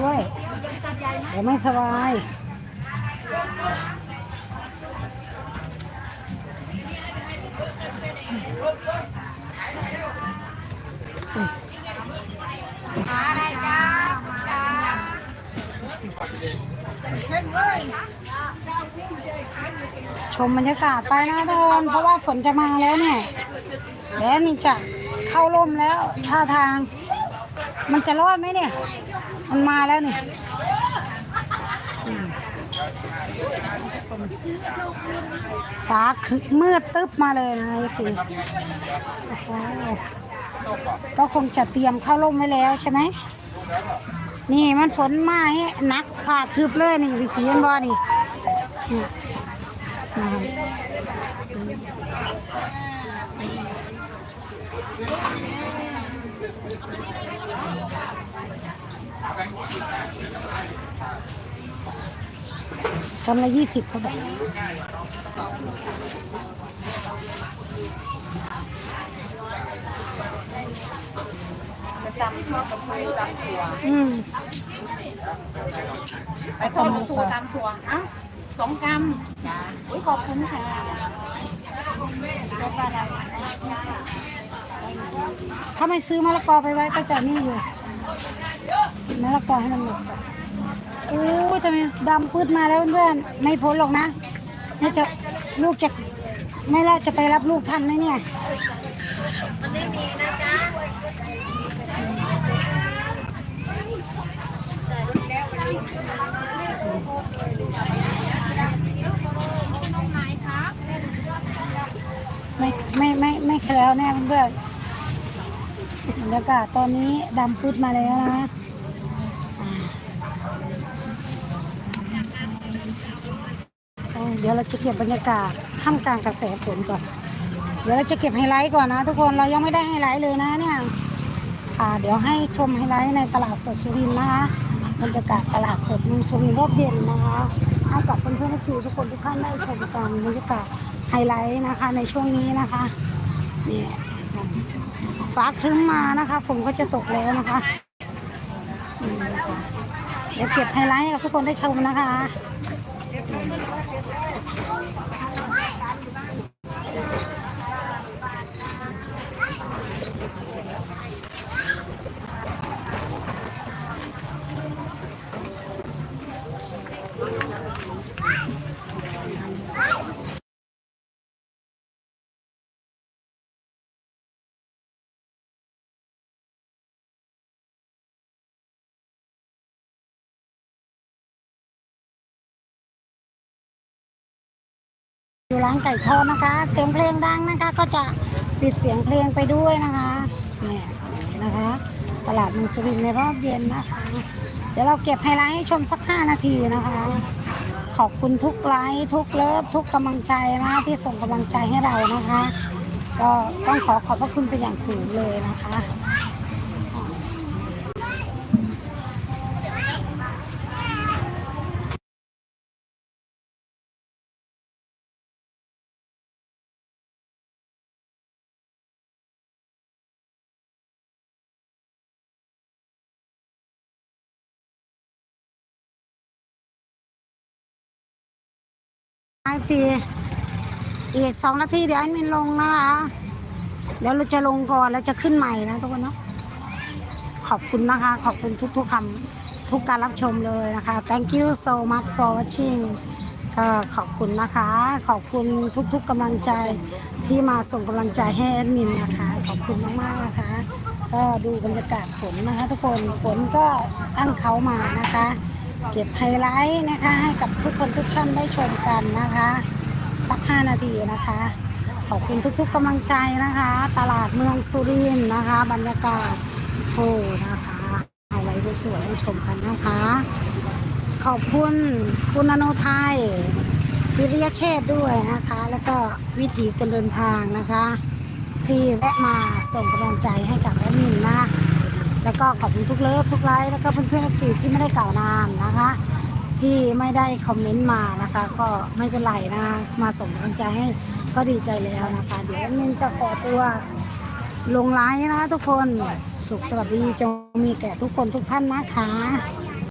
ด้วยเดี๋ยวไม่สบายชมบรรยากาศไปนะทุกคนเพราะว่าฝนจะมาแล้วเนี่ยแล้วนี่จะเข้าร่มแล้วท่าทาง มันจะรอดไหมเนี่ย มันมาแล้วเนี่ยฟ้าคึกมืดตึ๊บมาเลยนะไอ้สิก็คงจะเตรียมเข้าร่มไว้แล้วใช่ไหม นี่มันฝนมาให้นักผ่าทึบเลยนี่วิธีเห็นบ่นี่นี่นะครับ กำละยี่สิบเขาบอกอืมไปทอดปลาทูตามถั่วอะสองกรัมอุ้ยขอบคุณค่ะแล้วก็อะ ถ้าไม่ซื้อมะละกอไปไว้ก็จะนี่อยู่มะละกอให้มันหมดก่อนโอ้ยทำไมดำพืดมาแล้วเพื่อนๆไม่พ้นหรอกนะน่าจะลูกจะไม่ล่าจะไปรับลูกทันไหมเนี่ยไม่ไม่ไม่ไม่แคล้วแน่เพื่อนๆ บรรยากาศตอนนี้ดำพืดมาแล้วนะเดี๋ยวเราจะเก็บบรรยากาศท่ามกลางกระแสฝนก่อน เดี๋ยวเราจะเก็บไฮไลท์ก่อนนะ ทุกคนเรายังไม่ได้ไฮไลท์เลยนะเนี่ยเดี๋ยวให้ชมไฮไลท์ในตลาดสดสุรินทร์นะคะบรรยากาศตลาดสดเมืองสุรินทร์รอบเย็นนะคะให้กับเพื่อนๆทุกคนทุกท่านได้ชมกันบรรยากาศไฮไลท์นะคะในช่วงนี้นะคะเนี่ย ฟ้าครึ้มมานะคะฝนก็จะตกแล้วนะคะเดี๋ยวเก็บไฮไลท์ให้กับทุกคนได้ชมนะคะ ร้านไก่ทอดนะคะ เสียงเพลงดังนะคะ ก็จะปิดเสียงเพลงไปด้วยนะคะเนี่ยฝั่งนี้นะคะ ตลาดมืองสุรินทร์ในรอบเย็นนะคะ เดี๋ยวเราเก็บไฮไลท์ให้ชมสัก 5 นาทีนะคะ ขอบคุณทุกไลค์ทุกเลิฟทุกกำลังใจนะที่ส่งกำลังใจให้เรานะคะ ก็ต้องขอขอบพระคุณเป็นอย่างสูงเลยนะคะ ไอซีอีกสองนาทีเดี๋ยวแอดมินลงนะคะ เดี๋ยวเราจะลงก่อนแล้วจะขึ้นใหม่นะทุกคนเนาะขอบคุณนะคะ ขอบคุณทุกๆคำทุกการรับชมเลยนะคะ thank you so much for watching ก็ขอบคุณนะคะ ขอบคุณทุกๆกำลังใจที่มาส่งกำลังใจให้แอดมินนะคะ ขอบคุณมากๆนะคะ ก็ดูบรรยากาศฝนนะคะ ทุกคนฝนก็ตั้งเขามานะคะ เก็บไฮไลท์นะคะ ให้กับทุกคนทุกท่านได้ชมกันนะคะ สัก 5 นาทีนะคะ ขอบคุณทุกๆกำลังใจนะคะ ตลาดเมืองสุรินทร์นะคะ บรรยากาศโอ้นะคะไฮไลท์สวยๆให้ชมกันนะคะ ขอบคุณคุณอนไทยวิริยเชษด้วยนะคะ แล้วก็วิถีคนเดินทางนะคะ ที่แวะมาส่งกำลังใจให้กับแอดมิน แล้วก็ขอบคุณทุกเลิฟทุกไลค์แล้วก็เพื่อนเพื่อนสีที่ไม่ได้กล่าวนามนะคะ ที่ไม่ได้คอมเมนต์มานะคะ ก็ไม่เป็นไรนะมาส่งกำลังใจให้ก็ดีใจแล้วนะคะ เดี๋ยวมินจะขอตัวลงไลน์นะคะทุกคนสุขสวัสดีจงมีแก่ทุกคนทุกท่านนะคะ